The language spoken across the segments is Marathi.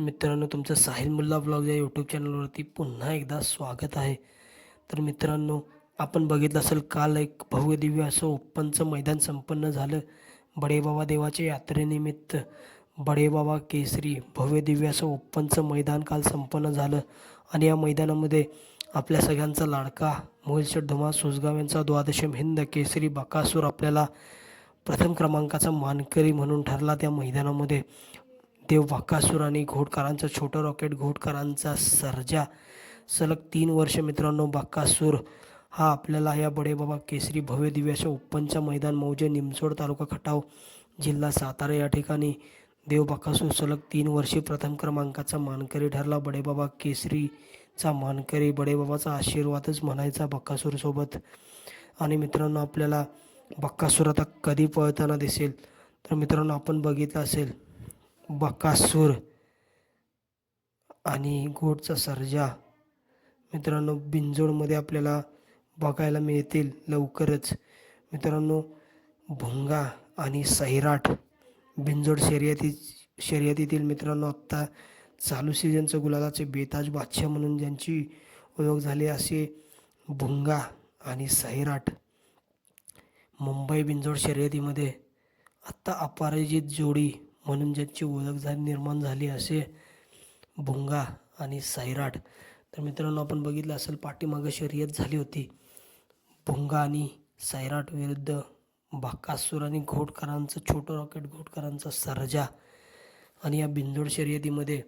मित्रांनो तुमचं साहिल मुल्ला ब्लॉग या यूट्यूब चॅनलवरती पुन्हा एकदा स्वागत आहे. तर मित्रांनो आपण बघितलं असेल काल एक भव्यदिव्य असं ओपनचं मैदान संपन्न झालं. बडेबाबा देवाच्या यात्रेनिमित्त बडेबाबा केसरी भव्यदिव्य असं ओपनचं मैदान काल संपन्न झालं. आणि या मैदानामध्ये आपल्या सगळ्यांचा लाडका मोहिलशेठ धुमा सुजगाव यांचा द्वादशम हिंद केसरी बकासूर आपल्याला प्रथम क्रमांकाचा मानकरी म्हणून ठरला त्या मैदानामध्ये. देव बाकासूर आणि घोडकरांचा छोटं रॉकेट घोडकरांचा सर्जा सलग तीन वर्ष. मित्रांनो बाकासूर हा आपल्याला या बडेबाबा केसरी भव्य दिव्याच्या अशा ओपनच्या मैदान मौजे निमसोड तालुका खटाव जिल्हा सातारा या ठिकाणी. देव बाकासूर सलग तीन वर्षी प्रथम क्रमांकाचा मानकरी ठरला. बडेबाबा केसरीचा मानकरी बडेबाबाचा आशीर्वादच म्हणायचा बक्कासूरसोबत आणि मित्रांनो आपल्याला बक्कासूर आता कधी पळताना दिसेल? तर मित्रांनो आपण बघितलं असेल बकासूर आणि गोडचा सर्जा. मित्रांनो बिंजोडमध्ये आपल्याला बघायला मिळतील लवकरच. मित्रांनो भुंगा आणि सैराट बिंजोड शर्यती शर्यतीतील मित्रांनो आत्ता चालू सीझनचं गुलालाचे बेताज बादशाह म्हणून ज्यांची ओळख झाली असे भुंगा आणि सैराट मुंबई बिंजोड शर्यतीमध्ये आत्ता अपराजित जोडी म्हणून ज्यांची ओळख झाली निर्माण झाली असे भुंगा आणि सैराट तर मित्रांनो आपण बघितलं असेल पाठीमागं शर्यत झाली होती. भुंगा आणि सैराट विरुद्ध बाकासूर आणि घोटकरांचं छोटं रॉकेट घोटकरांचा सरजा. आणि या बिंजोड शर्यतीमध्ये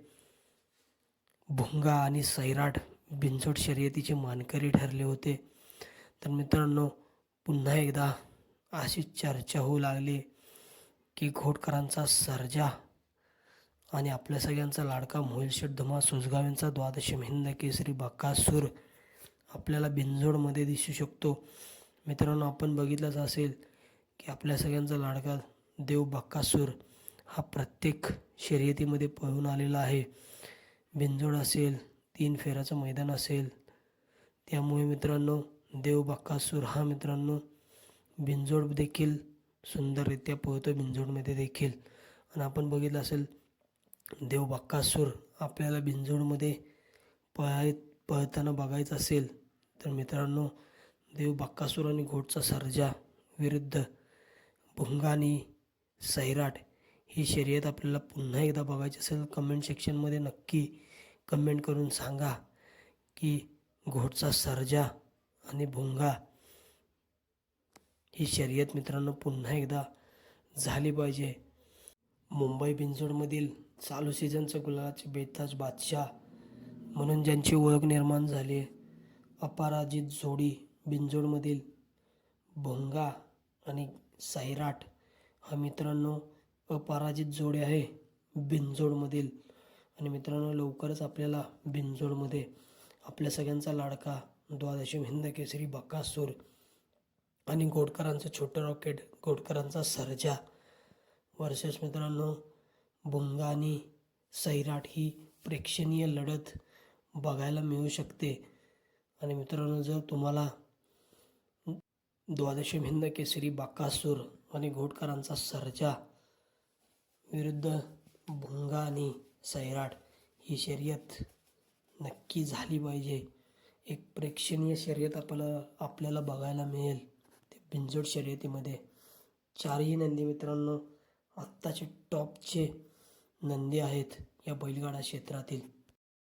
भुंगा आणि सैराट बिंजोड शर्यतीचे मानकरी ठरले होते. तर मित्रांनो पुन्हा एकदा अशी चर्चा होऊ लागली. की घोटकरांचा सर्जा आणि आपल्या सगळ्यांचा लाडका मोहिलशेठ धमा धुमा यांचा द्वादश हिंद केसरी बकासूर आपल्याला बिंजोडमध्ये दिसू शकतो. मित्रांनो आपण बघितलंच असेल की आपल्या सगळ्यांचा लाडका देव बक्कासूर हा प्रत्येक शर्यतीमध्ये पळून आलेला आहे. बिंजोड असेल तीन फेऱ्याचं मैदान असेल. त्यामुळे मित्रांनो देव बक्कासूर हा मित्रांनो बिंजोड देखील सुंदररित्या पोहतो बिंजोडमध्ये देखील. आणि आपण बघितलं असेल देव बक्कासूर आपल्याला बिंजोडमध्ये पळाय पळताना बघायचं असेल तर मित्रांनो देव बक्कासूर आणि घोटचा सर्जा विरुद्ध भुंगा आणि सैराट ही शर्यत आपल्याला पुन्हा एकदा बघायची असेल कमेंट सेक्शनमध्ये नक्की कमेंट करून सांगा की घोटचा सर्जा आणि भुंगा ही शर्यत मित्रांनो पुन्हा एकदा झाली पाहिजे. मुंबई बिंजोडमधील चालू सीझनचं गुलाचे बेताज बादशाह म्हणून ज्यांची ओळख निर्माण झाली आहे. अपराजित जोडी बिंजोडमधील भोंगा आणि सैराट हा मित्रांनो अपराजित जोडी आहे बिंजोडमधील आणि मित्रांनो लवकरच आपल्याला बिंजोडमध्ये आपल्या सगळ्यांचा लाडका द्वादशी हिंद केसरी बकासूर आणि गोडकरांचं छोटं रॉकेट गोडकरांचा सर्जा. वर्सेस मित्रांनो बुंगा आणि सैराट ही प्रेक्षणीय लढत बघायला मिळू शकते. आणि मित्रांनो जर तुम्हाला द्वादशी हिंद केसरी बाकासूर आणि घोटकरांचा सर्जा विरुद्ध भुंगा आणि सैराट ही शर्यत नक्की झाली पाहिजे. एक प्रेक्षणीय शर्यत आपल्याला आपल्याला बघायला मिळेल. ते बिंजोड शर्यतीमध्ये चारही नंदी मित्रांनो आत्ताचे टॉपचे नंदी आहेत या बैलगाडा क्षेत्रातील.